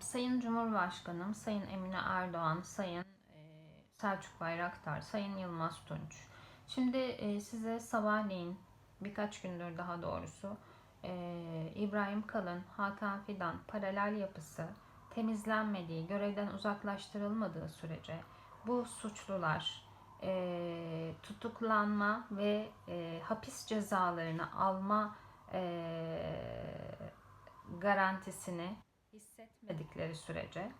Sayın Cumhurbaşkanım, Sayın Emine Erdoğan, Sayın e, Selçuk Bayraktar, Sayın Yılmaz Tunç. Şimdi e, size sabahleyin birkaç gündür daha doğrusu e, İbrahim Kalın, Hakan Fidan paralel yapısı temizlenmediği, görevden uzaklaştırılmadığı sürece bu suçlular e, tutuklanma ve e, hapis cezalarını alma e, garantisini hissetmedikleri sürece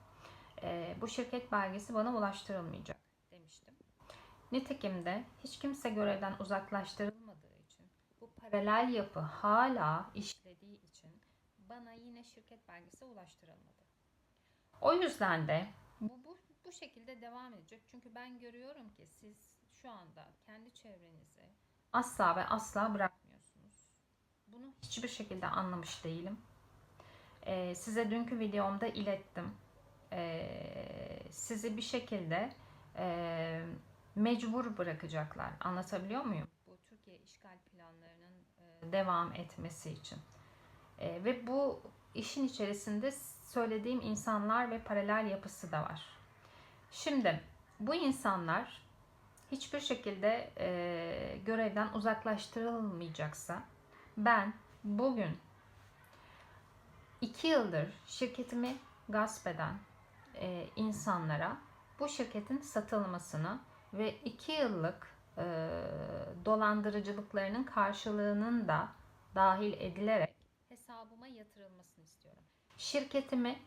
e, bu şirket belgesi bana ulaştırılmayacak demiştim. Nitekim de hiç kimse görevden uzaklaştırılmadığı için bu paralel yapı hala işlediği için bana yine şirket belgesi ulaştırılmadı. O yüzden de bu, bu, bu şekilde devam edecek. Çünkü ben görüyorum ki siz şu anda kendi çevrenizi asla ve asla bırakmıyorsunuz. Bunu hiçbir şekilde anlamış değilim. Ee, size dünkü videomda ilettim. Ee, sizi bir şekilde e, mecbur bırakacaklar. Anlatabiliyor muyum? Bu Türkiye işgal planlarının e, devam etmesi için. E, ve bu işin içerisinde söylediğim insanlar ve paralel yapısı da var. Şimdi bu insanlar hiçbir şekilde e, görevden uzaklaştırılmayacaksa ben bugün iki yıldır şirketimi gasp eden e, insanlara bu şirketin satılmasını ve iki yıllık e, dolandırıcılıklarının karşılığının da dahil edilerek hesabıma yatırılmasını istiyorum. Şirketimi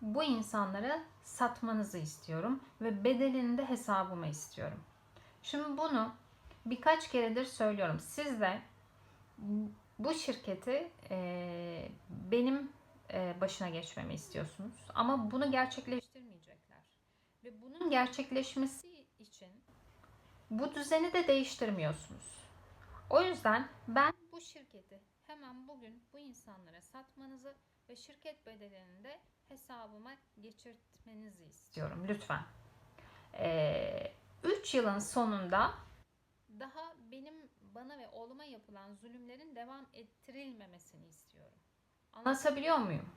bu insanlara satmanızı istiyorum ve bedelini de hesabıma istiyorum. Şimdi bunu birkaç keredir söylüyorum. Siz de bu şirketi e, benim başına geçmemi istiyorsunuz. Ama bunu gerçekleştirmeyecekler. Ve bunun gerçekleşmesi için bu düzeni de değiştirmiyorsunuz. O yüzden ben bu şirketi hemen bugün bu insanlara satmanızı ve şirket bedelini de hesabıma geçirtmenizi istiyorum lütfen. 3 yılın sonunda daha benim bana ve oğluma yapılan zulümlerin devam ettirilmemesini istiyorum. Anlatabiliyor muyum?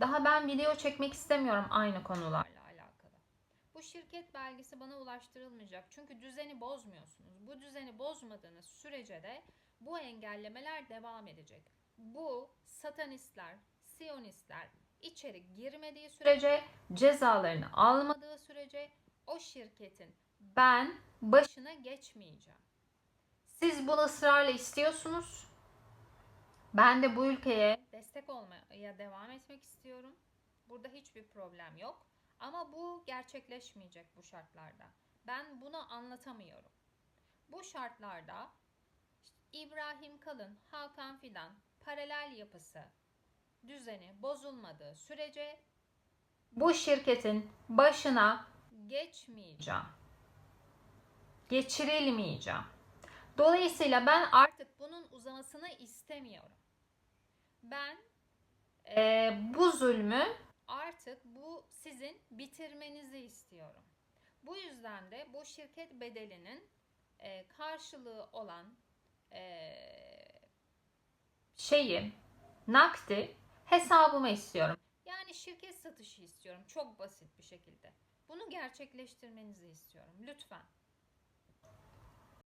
Daha ben video çekmek istemiyorum aynı konularla alakalı. Bu şirket belgesi bana ulaştırılmayacak. Çünkü düzeni bozmuyorsunuz. Bu düzeni bozmadığınız sürece de bu engellemeler devam edecek. Bu satanistler, siyonistler içeri girmediği sürece, cezalarını almadığı sürece o şirketin ben başına geçmeyeceğim. Siz bunu ısrarla istiyorsunuz. Ben de bu ülkeye destek olmaya devam etmek istiyorum. Burada hiçbir problem yok. Ama bu gerçekleşmeyecek bu şartlarda. Ben bunu anlatamıyorum. Bu şartlarda İbrahim Kalın, Hakan Fidan paralel yapısı düzeni bozulmadığı sürece bu şirketin başına geçmeyeceğim. Geçirilmeyeceğim. Dolayısıyla ben artık uzamasını istemiyorum. Ben e, bu zulmü artık bu sizin bitirmenizi istiyorum. Bu yüzden de bu şirket bedelinin e, karşılığı olan e, şeyi nakdi hesabıma istiyorum. Yani şirket satışı istiyorum çok basit bir şekilde. Bunu gerçekleştirmenizi istiyorum lütfen.